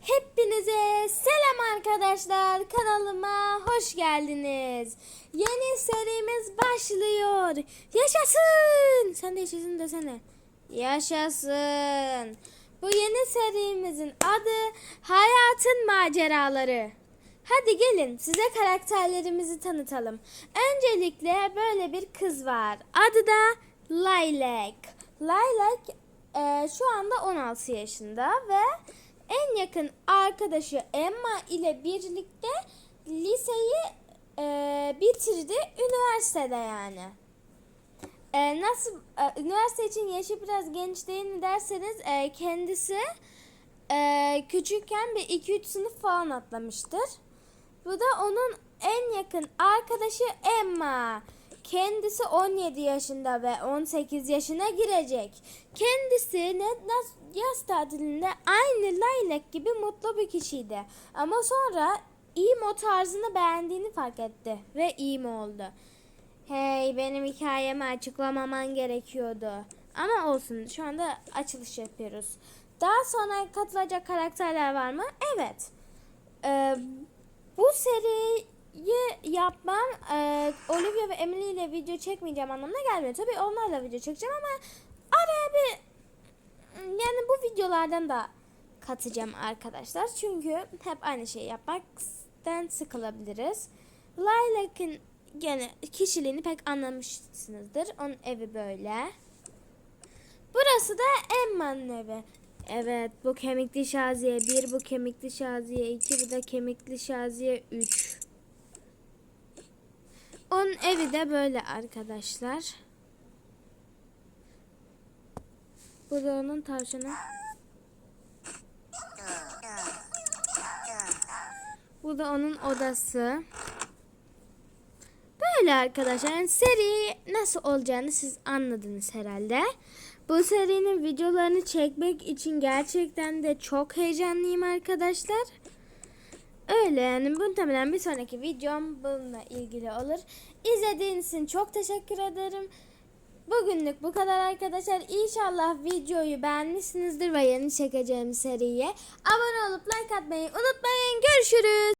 Hepinize selam arkadaşlar. Kanalıma hoş geldiniz. Yeni serimiz başlıyor. Yaşasın. Sen de yaşasın desene. Yaşasın. Bu yeni serimizin adı Hayatın Maceraları. Hadi gelin size karakterlerimizi tanıtalım. Öncelikle böyle bir kız var. Adı da Lilac. Lilac e, şu anda 16 yaşında ve en yakın arkadaşı Emma ile birlikte liseyi e, bitirdi. Üniversitede yani. E, nasıl e, üniversite için yaşı biraz genç değil mi derseniz e, kendisi e, küçükken bir 2-3 sınıf falan atlamıştır. Bu da onun en yakın arkadaşı Emma. Kendisi 17 yaşında ve 18 yaşına girecek. Kendisi yaz tatilinde aynı Laylak gibi mutlu bir kişiydi. Ama sonra emo tarzını beğendiğini fark etti ve emo oldu. Hey benim hikayemi açıklamaman gerekiyordu. Ama olsun şu anda açılış yapıyoruz. Daha sonra katılacak karakterler var mı? Evet. Ee, bu seriyi yapmam e, Olivia ve Emily ile video çekmeyeceğim anlamına gelmiyor. Tabii onlarla video çekeceğim ama araya bir yani bu videolardan da katacağım arkadaşlar. Çünkü hep aynı şeyi yapmaktan sıkılabiliriz. Lilac''ın gene kişiliğini pek anlamışsınızdır. Onun evi böyle. Burası da Emma'nın evi. Evet bu kemikli şaziye 1, bu kemikli şaziye 2, bu da kemikli şaziye 3. Evi de böyle arkadaşlar. Bu da onun tavşanı. Bu da onun odası. Böyle arkadaşlar. Yani seri nasıl olacağını siz anladınız herhalde. Bu serinin videolarını çekmek için gerçekten de çok heyecanlıyım arkadaşlar. Öyle yani muhtemelen bir sonraki videom bununla ilgili olur. İzlediğiniz için çok teşekkür ederim. Bugünlük bu kadar arkadaşlar. İnşallah videoyu beğenmişsinizdir ve yeni çekeceğim seriye abone olup like atmayı unutmayın. Görüşürüz.